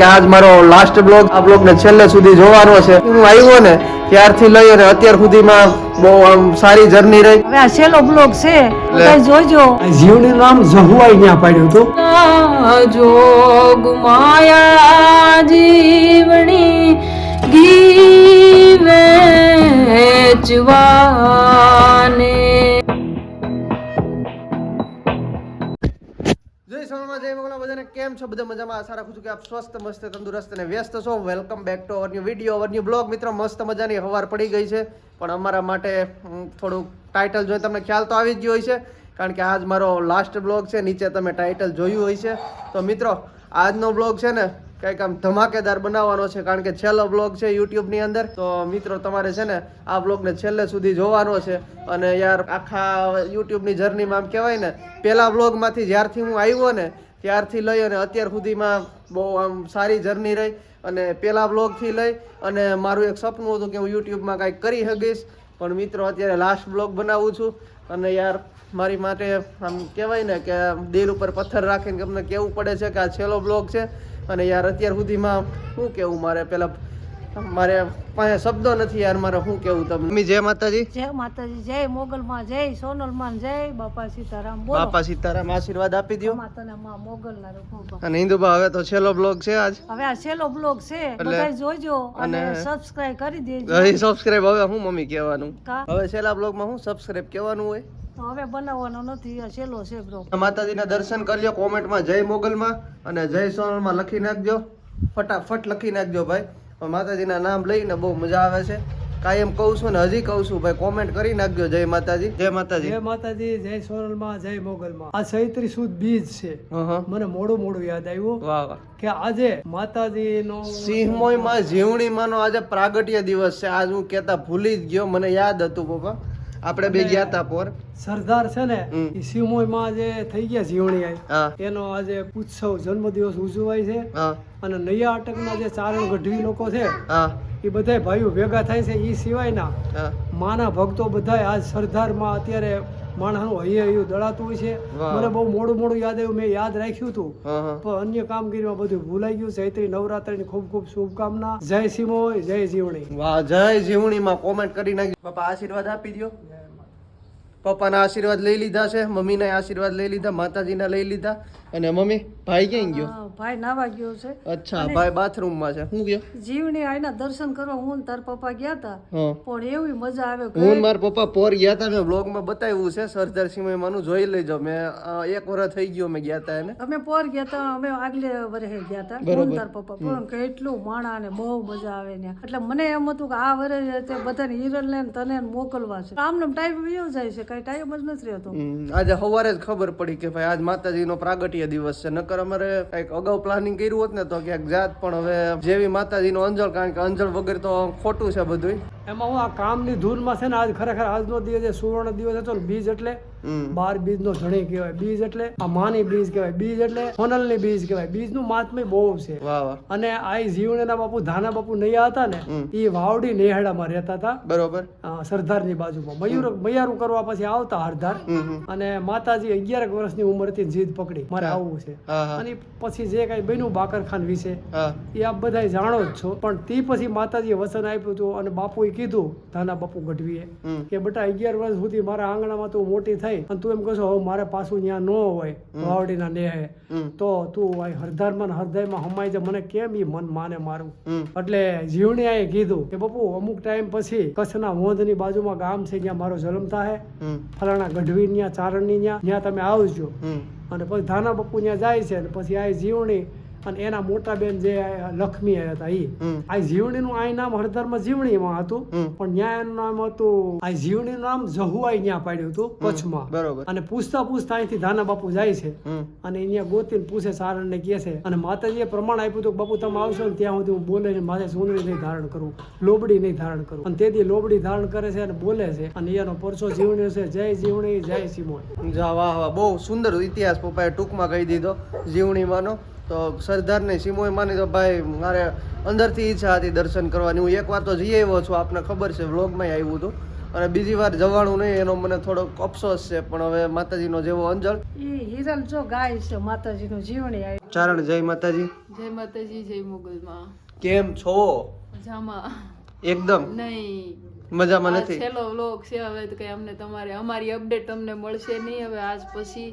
કે આજ મારો લાસ્ટ બ્લોગ આ બ્લોગ ને છેલ્લે સુધી જોવાનો છે. હું આવ્યો ને ત્યારથી લઈ અને અત્યાર સુધીમાં બહુ આમ સારી જર્ની રહી. હવે આ છેલ્લો બ્લોક છે. જોજો. જીવનું નામ જહુઆઈ ત્યાં પાડ્યું હતું. જોગ માયા જીવણી ગીવે ચવાને. સોનામાં જય મોગલા બધાને કેમ છો? બધા મજામાં? આશા રાખું છું કે આપ સ્વસ્થ, મસ્ત, તંદુરસ્ત અને વ્યસ્ત છો. Welcome back to our new video our new blog મિત્રો, મસ્ત મજાની હવાર પડી ગઈ છે. પણ અમારા માટે થોડુંક ટાઇટલ જોઈ તમને ખ્યાલ તો આવી જ ગયો હોય છે કારણ કે આજ મારો લાસ્ટ બ્લોગ છે. નીચે તમે ટાઇટલ જોયું હોય છે તો મિત્રો, આજનો બ્લોગ છે ને કંઈક આમ ધમાકેદાર બનાવવાનો છે, કારણ કે છેલ્લો બ્લોગ છે યુટ્યુબની અંદર. તો મિત્રો, તમારે છે ને આ બ્લોગને છેલ્લે સુધી જોવાનો છે. અને યાર, આખા યુટ્યુબની જર્નીમાં આમ કહેવાય ને, પહેલા બ્લોગમાંથી જ્યારથી હું આવ્યો ને, ત્યારથી લઈ અને અત્યાર સુધીમાં બહુ આમ સારી જર્ની રહી. અને પહેલા બ્લોગથી લઈ અને મારું એક સપનું હતું કે હું યુટ્યુબમાં કાંઈક કરી શકીશ. પણ મિત્રો, અત્યારે લાસ્ટ બ્લોગ બનાવું છું. અને યાર, મારી માટે આમ કહેવાય ને કે દિલ ઉપર પથ્થર રાખીને તમને કહેવું પડે છે કે આ છેલ્લો બ્લોગ છે. અને યાર અત્યાર સુધીમાં શું કેવું? મારે પેલા મારે પાસે શબ્દો નથી યાર મારે શું કેવું તમને? મમ્મી જય માતાજી. જય માતાજી જય મોગલમાં જય સોનલમાં જય બાપા સીતારામ. બોલો. બાપા સીતારામ આશીર્વાદ આપી દો માતાના માં મોગલના રૂપમાં અને હિન્દુબા હવે તો છેલ્લો બ્લોગ છે આજ. હવે આ છેલ્લો બ્લોગ છે. બધા જોજો અને સબસ્ક્રાઇબ કરી દેજો. સબસ્ક્રાઇબ હવે હું મમ્મી કહેવાનું. હવે છેલ્લા બ્લોગમાં હું સબસ્ક્રાઇબ કહેવાનું હોય. તો હવે બનાવવાનો નથી આ છેલ્લો છે બ્લોક માતાજીના દર્શન કરજો કોમેન્ટમાં જય મોગલમાં અને જય સોનલમાં લખી નાખજો. ફટાફટ લખી નાખજો ભાઈ. માતાજીના નામ લઈને બહુ મજા આવે છે. કાયમ કહું છું ને હજી કહું છું ભાઈ કોમેન્ટ કરી નાખજો. જય માતાજી. જય માતાજી. જય માતાજી જય સોનલમાં જય મોગલમાં. આ ચૈત્રી સુદ બીજ છે. મને મોડું મોડું યાદ આવ્યું વાહ વાહ. કે આજે માતાજીનો સિંહમોયમાં જીવણીમાંનો આજે પ્રાગટ્ય દિવસ છે. આજ હું કહેતા ભૂલી જ ગયો મને યાદ હતું પપ્પા આપણે બે ગયા હતા પોર. સરદાર છે ને એ સિમોયમાં જે થઈ ગયા જીવણી એનો આજે ઉત્સવ જન્મદિવસ ઉજવાય છે. હા. અને નૈયા અટકના જે ચારણ ગઢવી લોકો છે એ બધા ભાઈઓ ભેગા થાય છે એ સિવાયના. માના ભક્તો બધા આજ સરદારમાં અત્યારે માણસનું હૈયે હૈયું દળાતું હોય છે. મને બહુ મોડું મોડું યાદ આવ્યું મેં યાદ રાખ્યું હતું. પણ અન્ય કામગીરીમાં બધું ભૂલાઈ ગયું. ચૈત્રી નવરાત્રીની ખૂબ ખૂબ શુભકામના. જય સિમો જય જીવણી. વાહ જય જીવણીમાં કોમેન્ટ કરી નાખી બાપા આશીર્વાદ આપી દો પપ્પાના આશીર્વાદ લઈ લીધા છે મમ્મીના આશીર્વાદ લઈ લીધા માતાજીના લઈ લીધા. અને મમ્મી ભાઈ ક્યાં ગયો? ભાઈ નાવા ગયો છે. અચ્છા ભાઈ બાથરૂમમાં છે. હું ગયો? જીવની આઈના દર્શન કરવા હું તાર પપ્પા ગયા હતા પણ એવી મજા આવે હું ને મારા પપ્પા પોર ગયા હતા મેં બ્લોગમાં બતાવ્યું છે સરદાર સિંહ માનું જોઈ લેજો. મેં એક વર્ષ થઈ ગયો મેં ગયા હતા એને. અમે પોર ગયા હતા અમે આગલે વર્ષે ગયા હતા હું તાર પપ્પા પણ કેટલું માણા ને બહુ મજા આવે ને. એટલે મને એમ હતું કે આ વર્ષે તે બધાને હિરલ ને તને મોકલવા છે. આમ ટાઈમ વયો જાય છે કઈ ટાઈમ જ નથી રહેતો. આજે સવારે જ ખબર પડી કે ભાઈ આજ માતાજીનો પ્રાગટ્ય દિવસ છે. નકર અમારે કંઈક અગાઉ પ્લાનિંગ કર્યું હોત ને તો ક્યાંક જાત પણ હવે જેવી માતાજીનો અંજળ, કારણ કે અંજળ વગર તો ખોટું છે બધું એમાં હું આ કામની ધૂનમાં છે ને આજ ખરેખર આજનો દિવસ સુવર્ણ દિવસ હતો બીજ એટલે બાર બીજ નો ધણી કહેવાય બીજ એટલે આ માની બીજ કહેવાય બીજ એટલે સોનલની બીજ કહેવાય. બીજનું મહાત્મ્ય બહુ છે. અને આ જીવણના બાપુ ધાના બાપુ નૈયા હતા ને એ વાવડી નેહડામાં રહેતા હતા. બરોબર. સરદારની બાજુમાં. મયુર મયારું કરવા પછી આવતા હમ અને માતાજી અગિયાર વર્ષની ઉંમરથી જીદ પકડી. મારે આવવું છે. અને પછી જે કઈ બન્યું બાકર ખાન વિશે એ આપ બધા જાણો જ છો. પણ તે પછી માતાજીએ વચન આપ્યું હતું અને બાપુએ કીધું ધાના બાપુ ગઢવીએ. કે બેટા અગિયાર વર્ષ સુધી મારા આંગણામાં તું મોટી થઈ અને તું એમ કહો છો મારે પાછું ત્યાં ન હોય વાવડીના નેહે. તો તું આ હરદારમાં ને હરદાયમાં હમાઈ જાય મને કેમ ઈ મન માને મારું? એટલે એટલે જીવણીયાએ કીધું કે બાપુ અમુક ટાઈમ પછી કચ્છના હોંધની બાજુમાં ગામ છે જ્યાં મારો જન્મ થાય ફલાણા ગઢવી ત્યાં ચારણની ત્યાં ત્યાં તમે આવજો. અને પછી ધાના બપુ ત્યાં જાય છે અને પછી આ જીવણી અને એના મોટા બેન જે લક્ષ્મી હતા એ આ જીવણીનું આ નામ હળદરમાં જીવણીમાં હતું પણ ન્યાય નામ હતું આ જીવણીનું નામ જહુઆઈ ન્યા પાડ્યું હતું કચ્છમાં. બરોબર. અને પૂછતા પૂછતા અહીંથી ધાના બાપુ જાય છે. અને અહીંયા ગોતીને પૂછે સારણને કહે છે. અને માતાજીએ પ્રમાણ આપ્યું હતું બાપુ તમે આવશો ને ત્યાં સુધી હું બોલે છે માથે સુંદરી નહીં ધારણ કરું લોબડી નહીં ધારણ કરું. અને તેથી લોબડી ધારણ કરે છે અને બોલે છે. અને એનો પરસો જીવણી છે જય જીવણી જય સિમોન. જા વાહ વાહ બહુ સુંદર ઇતિહાસ પપ્પાએ ટૂંકમાં કહી દીધો જીવણીમાંનો. તો સરદારને સિમોય માની તો ભાઈ મારે અંદરથી ઈચ્છા હતી દર્શન કરવાની. હું એકવાર તો જઈ આવ્યો છું આપને ખબર છે વ્લોગમાં આવ્યું હતું. અને બીજી વાર જવાનું નહીં એનો મને થોડોક અફસોસ છે પણ હવે માતાજીનો જેવો અંજળ. એ હિરલ જો ગાય છે માતાજીનું જીવણી આવી ચારણ જય માતાજી. જય માતાજી જય મોગલમાં. કેમ છો? મજામાં. એકદમ. નહીં. મજામાં નથી. છેલ્લો વ્લોગ છે હવે તો કઈ અમને તમારે અમારી અપડેટ તમને મળશે નહીં. હવે આજ પછી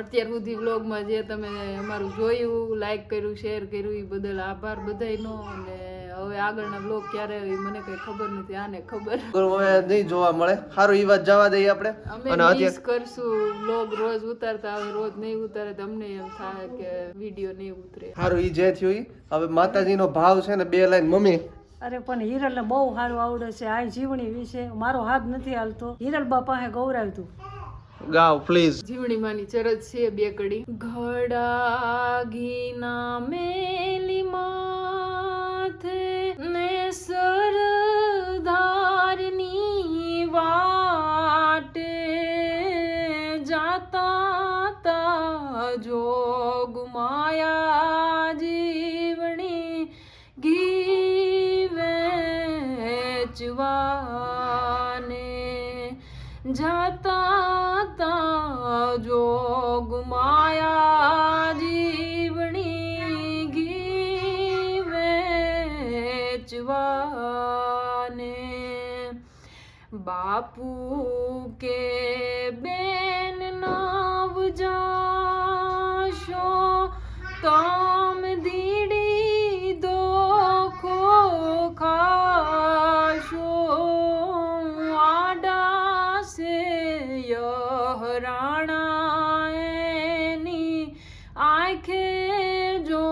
અત્યાર સુધી વ્લોગમાં જે તમે અમારું જોયું લાઈક કર્યું શેર કર્યું એ બદલ આભાર બધાયનો. અને હવે આગળના વ્લોગ ક્યારે આવે મને કઈ ખબર નથી આને ખબર. હવે નહીં જોવા મળે. સારું એ વાત જવા દઈએ આપણે. અને મિસ કરશું વ્લોગ રોજ ઉતારતા હવે રોજ નહીં ઉતારે તમને એમ થાય કે વીડિયો નહીં ઉતરે. સારું ઈ જે થયું. હવે માતાજીનો ભાવ છે ને બે લાઈન મમ્મી અરે પણ હિરલને બહુ સારું આવડે છે આ જીવણી વિશે મારો હાથ નથી હાલતો. હિરલ બા પાસે ગૌરાવ્યું તું. ગાવ પ્લીઝ જીવણીમાંની ચરજ છે બે કડી. ઘડા ઘીના મેલી માથે ને સરદારની વાટે જાતા તા જોગ બાપુ કે બેન નવ જાશો તમ દીડી દોખો ખાશો આડા સે યહરાણા એની આંખે જો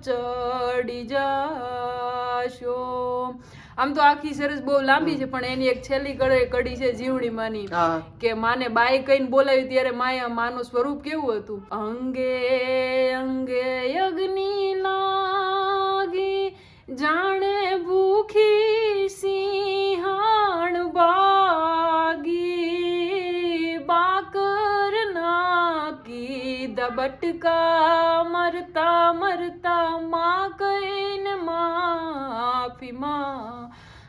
ચડી જાશો આમ તો આખી સરસ બહુ લાંબી છે પણ એની એક છેલ્લી કડી કડી છે જીવણીમાંની માની. કે માને બાઈ કહીને બોલાવી ત્યારે માયા માનું સ્વરૂપ કેવું હતું? અંગે અંગે અગ્નિ લાગી જાણે ભૂખી સિંહાણ બાગી બાકર નાકી દબટકા મરતા મરતા માં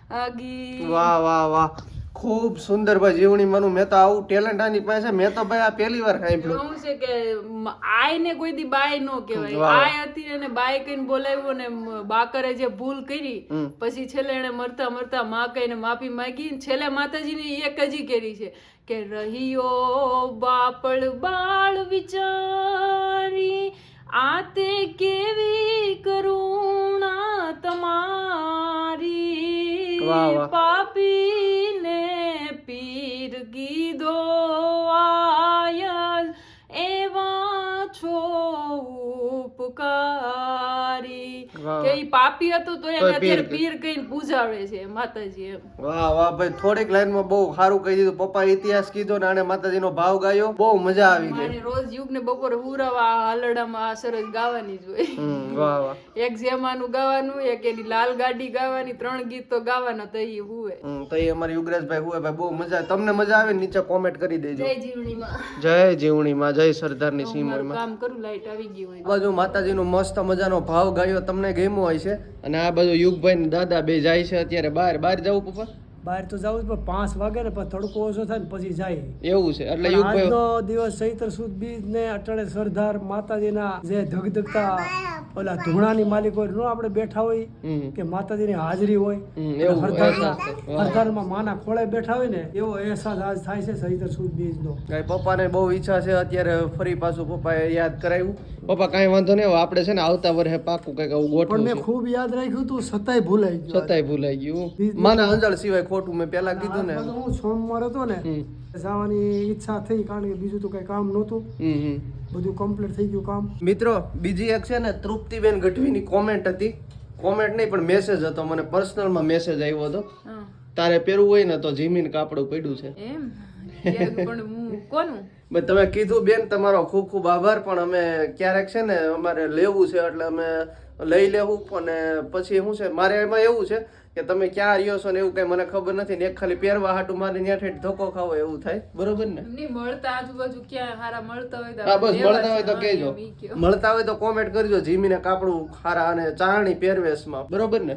માગી વાહ વાહ વાહ. ખૂબ સુંદર ભાઈ જીવણી માનું. મેં તો આવું ટેલેન્ટ આની પાસે. મેં તો ભાઈ આ પહેલી વાર સાંભળ્યું. એવું છે કે આય ને કોઈ દી બાય નો કહેવાય. આય હતી અને બાય કહીને બોલાવ્યો ને બાકરે જે ભૂલ કરી પછી છેલ્લે એને મરતા મરતા માં કહીને માફી માંગી ને છેલ્લે માતાજીની એક જ કરી છે કે રહીયો બાપળ બાળ વિચારી આતે તે ઈ પાપી હતું તો એને અત્યારે પીર કહીને પૂજાવે છે માતાજી એમ વાહ વાહ ભાઈ થોડીક લાઈનમાં બહુ સારું કહી દીધું. પપ્પા ઇતિહાસ કીધો ને આને માતાજીનો ભાવ ગાયો. બહુ મજા આવી ગઈ. રોજ યુગ ને બપોરે હુરાવા હલડામાં સરસ ગાવાની જ હોય. વાહ વાહ. એક જેમાનું ગાવાનું એક એની લાલ ગાડી ગાવાની ત્રણ ગીત તો ગાવાના તો ઈ હુવે. તો એ અમારી યુગરાજભાઈ હુવે. ભાઈ બહુ મજા તમને મજા આવે નીચે કોમેન્ટ કરી દેજો. જય જીવણીમાં. જય જીવણીમાં જય સરદારની ની સીમોમાં કામ કરું લાઈટ આવી ગઈ હોય. બાજુ બાજુ માતાજીનો મસ્ત મજાનો ભાવ ગાયો. તમને ગમ્યો હોય છે. અને આ બધું યુગભાઈ દાદા બે જાય છે અત્યારે બહાર. બહાર જવું પપ્પા? બહાર તો જવું પણ પાંચ વાગે ને પણ તડકો ઓછો થાય ને પછી જાય. એવું છે એટલે આજનો દિવસ ચૈત્ર સુદ બીજ ને અટાણે સરદાર માતાજીના જે ધગધગતા ઓલા ધૂણાની માલિક હોય નો આપણે બેઠા હોય કે માતાજીની હાજરી હોય. હરદારમાં માના ખોળે બેઠા હોય ને એવો અહેસાસ આજ થાય છે ચૈત્ર સુદ બીજનો. કાંઈ પપ્પાને બહુ ઈચ્છા છે અત્યારે ફરી પાછું પપ્પાએ યાદ કરાવ્યું પપ્પા કાંઈ વાંધો નહીં આપણે છે ને આવતા વર્ષે પાકું કંઈક આવું પણ ગોઠવું મેં ખૂબ યાદ રાખ્યું હતું સતાય ભૂલાઈ ગયું છતાંય ભૂલાઈ ગયું. માના અંજળ સિવાય ખોટું મેં પહેલા કીધું ને. હું સોમવાર હતો ને જવાની ઈચ્છા થઈ કારણ કે બીજું તો કઈ કામ નહોતું. બધું કમ્પ્લીટ થઈ ગયું કામ. મિત્રો બીજી એક છે ને તૃપ્તિબેન ગઢવીની કોમેન્ટ હતી. કોમેન્ટ નહીં પણ મેસેજ હતો. મને પર્સનલમાં મેસેજ આવ્યો હતો. તારે પહેરવું હોય ને તો જીમીન કાપડું પડ્યું છે. એમ? પણ હું કોનું? તમે કીધું બેન તમારો ખૂબ ખૂબ આભાર પણ અમે ક્યારેક છે ને અમારે લેવું છે એટલે અમે લઈ લેવું અને પછી શું છે મારે એમાં એવું છે કે તમે ક્યાં રહ્યો છો ને એવું કઈ મને ખબર નથી ને એક ખાલી પહેરવા હાટું મારે ત્યાં ઠેઠ ધોકો ખાવો એવું થાય બરોબર ને? મળતા આજુબાજુ ક્યાં હારા મળતા હોય તો હા બસ મળતા હોય તો કહેજો. મળતા હોય તો કોમેન્ટ કરજો જીમીને કાપડું હારા અને ચારણી પહેરવેશમાં બરોબર ને?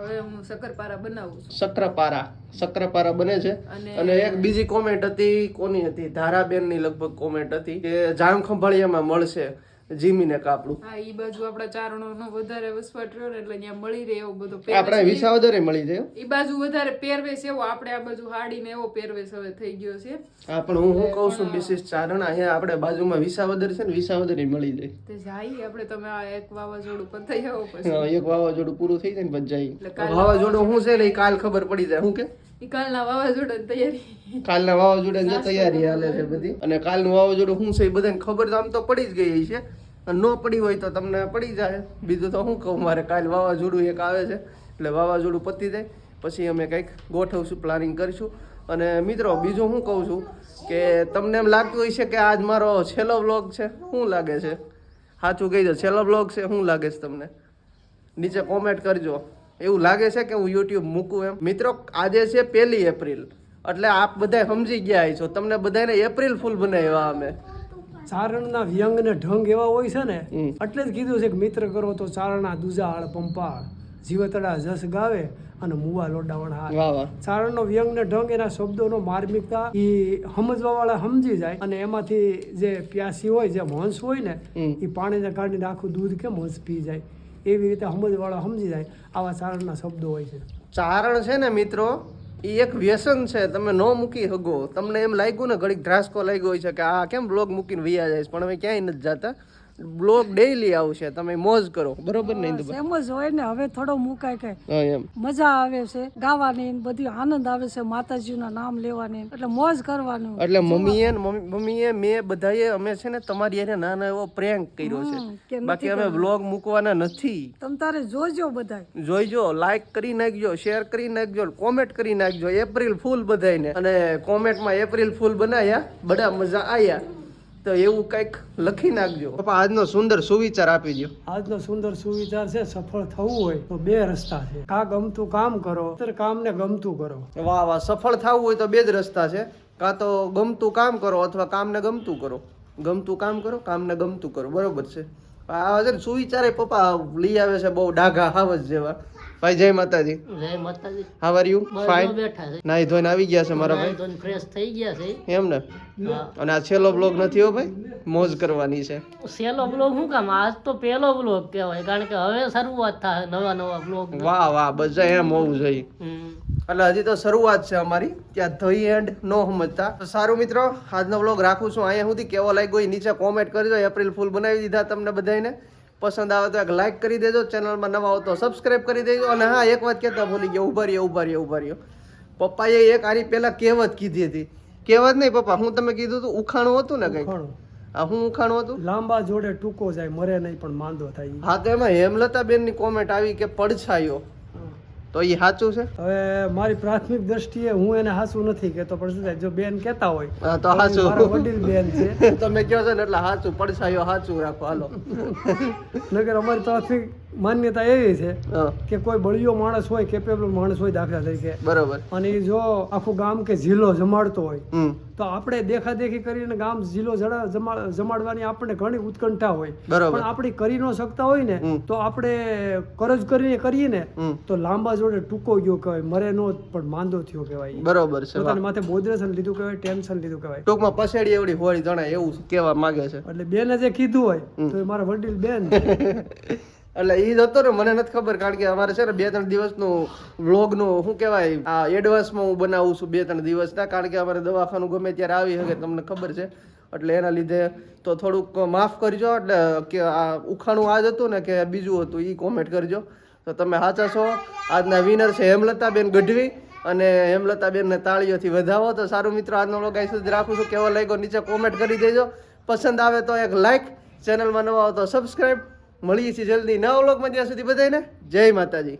હવે હું શક્કરપારા બનાવું છું. શક્કરપારા. શક્કરપારા બને છે. અને એક બીજી કોમેન્ટ હતી કોની હતી? ધારાબેનની લગભગ કોમેન્ટ હતી કે જામ ખંભાળિયામાં મળશે. જીમીને કાપડું. હા ઈ બાજુ આપડા ચારણોનો વધારે વસવાટ રહ્યો ને એટલે ત્યાં મળી રહે એવો બધો આપડે વિસા વધારે મળી જાય ઈ બાજુ વધારે પહેરવેશ એવો આપણે આ બાજુ હાડી ને એવો પહેરવેશ હવે થઈ ગયો છે. હા પણ હું હું કહું છું મિસિસ ચારણ અહીંયા આપણે બાજુમાં વિસાવદર છે ને વિસાવદર મળી જાય. તે જાય આપણે તમે આ એક વાવાઝોડું પતાઈ આવો પછી. એક વાવાઝોડું પૂરું થઈ જાય ને પછી જાય. વાવાઝોડું શું છે ને એ કાલ ખબર પડી જાય હું કે? કાલના વાવાઝોડાની તૈયારી. કાલના વાવાઝોડાની જે તૈયારી હાલે છે બધી. અને કાલનું વાવાઝોડું શું છે એ બધાને ખબર તો આમ તો પડી જ ગઈ છે. અને ન પડી હોય તો તમને પડી જાય. બીજું તો શું કહું મારે કાલ વાવાઝોડું એક આવે છે. એટલે વાવાઝોડું પતી જાય. પછી અમે કંઈક ગોઠવશું પ્લાનિંગ કરીશું. અને મિત્રો બીજું હું કહું છું કે તમને એમ લાગતું હોય છે કે આજ મારો છેલ્લો બ્લોગ છે? શું લાગે છે? સાચું કહી દો છેલ્લો બ્લોગ છે શું લાગે છે તમને? નીચે કોમેન્ટ કરજો. એવું લાગે છે કે હું યુટ્યુબ મૂકું એમ. મિત્રો આજે છે પહેલી એપ્રિલ. એટલે આપ બધા સમજી ગયા છો તમને બધાને એપ્રિલ ફૂલ બનાવ્યા અમે. ચારણના વ્યંગ ને ઢંગ એવા હોય છે ને એટલે જ કીધું છે કે મિત્ર કરો તો ચારણા દુજાળ પંપાળ. જીવતડા જસ ગાવે અને મુવા લોડાવણ વાહ ચારણનો વ્યંગ ને ઢંગ એના શબ્દોનો માર્મિકતા એ સમજવા વાળા સમજી જાય અને એમાંથી જે પ્યાસી હોય જે હંસ હોય ને. એ પાણીને કાઢીને આખું દૂધ કેમ હંસ પી જાય. એવી રીતે સમજવાળા સમજી જાય આવા ચારણના શબ્દો હોય છે. ચારણ છે ને મિત્રો એ એક વ્યસન છે, તમે ન મૂકી શકો તમને એમ લાગ્યું ને ઘડીક ધ્રાસકો લાગ્યો હોય છે કે આ કેમ બ્લોગ મૂકીને વૈયા જાય પણ અમે ક્યાંય નથી જતા. બ્લોગ ડેઈલી આવશે તમે મોજ કરો. બરોબર ને એમ જ હોય ને હવે થોડો મુકાય કે એમ. મજા આવે છે ગાવાની બધી આનંદ આવે છે માતાજીના નામ લેવાની એટલે મોજ કરવાનું. એટલે મમ્મીએ મમ્મીએ મેં બધાએ અમે છે ને તમારી એને નાનો એવો પ્રેન્ક કર્યો છે. બાકી અમે વ્લોગ મૂકવાના નથી. તમ તારે જોજો બધાય. જોઈજો લાઈક કરી નાખજો શેર કરી નાખજો કોમેન્ટ કરી નાખજો એપ્રિલ ફૂલ બધાયને. અને કોમેન્ટમાં એપ્રિલ ફૂલ બનાયા બધા મજા આયા. તો એવું કંઈક લખી નાખજો. પપ્પા આજનો સુંદર સુવિચાર આપી દો આજનો સુંદર સુવિચાર છે સફળ થવું હોય તો બે રસ્તા છે. કા ગમતું કામ કરો કામને ગમતું કરો. વાહ વાહ સફળ થવું હોય તો બે જ રસ્તા છે. કાં તો ગમતું કામ કરો અથવા કામને ગમતું કરો. ગમતું કામ કરો કામને ગમતું કરો. બરોબર છે. આ છે ને સુવિચારે પપ્પા લઈ આવે છે બહુ ડાઘા હાવસ જેવા. ભાઈ જય માતાજી. જય માતાજી. હાવ આર યુ ફાઇન બેઠા છે. નાઈ ધોઈને આવી ગયા છે મારા ભાઈ? ધોઈને ફ્રેશ થઈ ગયા છે. એમ ને? અને આ છેલ્લો બ્લોગ નથી હો ભાઈ? મોજ કરવાની છે. છેલ્લો બ્લોગ શું કામ? આજ તો પહેલો બ્લોગ કહેવાય કારણ કે હવે શરૂઆત થાય નવા નવા બ્લોગ વાહ વાહ બધા એમ હોવું જોઈએ. એટલે હજી તો શરૂઆત છે અમારી ત્યાં ધઈ એન્ડ ન સમજતા. તો સારું મિત્રો આજનો બ્લોગ રાખું છું. અહીંયા સુધી કેવો લાગ્યો એ નીચે કોમેન્ટ કરજો. એપ્રિલ ફૂલ બનાવી દીધા તમને બધાને પસંદ આવે તો એક લાઇક કરી દેજો. ચેનલમાં નવા હો તો સબસ્ક્રાઇબ કરી દેજો. અને હા એક વાત કહેતા ભૂલી ગયો ઊભા રહ્યો ઊભા રહ્યો ઊભા રહ્યો. પપ્પાએ એક આની પહેલાં કહેવત કીધી હતી. કહેવત નહીં પપ્પા હું તમે કીધું હતું ઉખાણું હતું ને ઘણું. આ હું ઉખાણું હતું? લાંબા જોડે ટૂંકો જાય મરે નહીં પણ માંદો થાય હા તો એમાં હેમલતાબેનની કોમેન્ટ આવી કે પડછાયો. તો એ સાચું છે? હવે મારી પ્રાથમિક દ્રષ્ટિએ હું એને સાચું નથી કહેતો પણ શું થાય જો બેન કહેતા હોય તો સાચું. વડીલ બેન છે. તમે કહો છો ને એટલે સાચું પડછાયો સાચું રાખો હાલો. નગર અમારી પ્રાથમિક માન્યતા એવી છે કે કોઈ બળિયો માણસ હોય કેપેબલ માણસ હોય દાખલા તરીકે. બરોબર. અને જો આખું ગામ કે જિલ્લો જમાડતો હોય તો આપણે દેખાદેખી કરીને ગામ જિલ્લો જમાડવાની આપણને ઘણી ઉત્કંઠા હોય. પણ આપણે કરી ન શકતા હોય ને તો આપણે કરજ કરીને કરીએ ને તો લાંબા જોડે ટૂંકો ગયો કહેવાય મરે નો પણ માંદો થયો કહેવાય. બરોબર છે. પોતાની માથે બોધરેશન લીધું કહેવાય ટેન્શન લીધું કહેવાય. ટૂંકમાં પછેડી એવડી હોળી જણાય એવું કહેવા માંગે છે. એટલે બેને જે કીધું હોય તો એ મારા વડીલ બેન. એટલે એ જ હતો ને, મને નથી ખબર, કારણ કે અમારે છે ને બે ત્રણ દિવસનું વ્લોગનું શું કહેવાય, આ એડવાન્સમાં હું બનાવું છું બે ત્રણ દિવસના, કારણ કે અમારે દવાખાનું ગમે ત્યારે આવી શકે, તમને ખબર છે. એટલે એના લીધે તો થોડુંક માફ કરજો, એટલે કે આ ઉખાણું આજ હતું ને કે બીજું હતું એ કોમેન્ટ કરજો. તો તમે સાચા છો. આજના વિનર છે હેમલતાબેન ગઢવી, અને હેમલતાબેનને તાળીઓથી વધાવો. તો સારું મિત્રો, આજનો વ્લોગ અહીં સુધી રાખું છું. કેવો લાગ્યો નીચે કોમેન્ટ કરી દેજો. પસંદ આવે તો એક લાઈક ચેનલમાં નવા હો તો સબસ્ક્રાઈબ મળીએ છીએ જલ્દી નવા વ્લોગમાં ત્યાં સુધી બધાને જય માતાજી.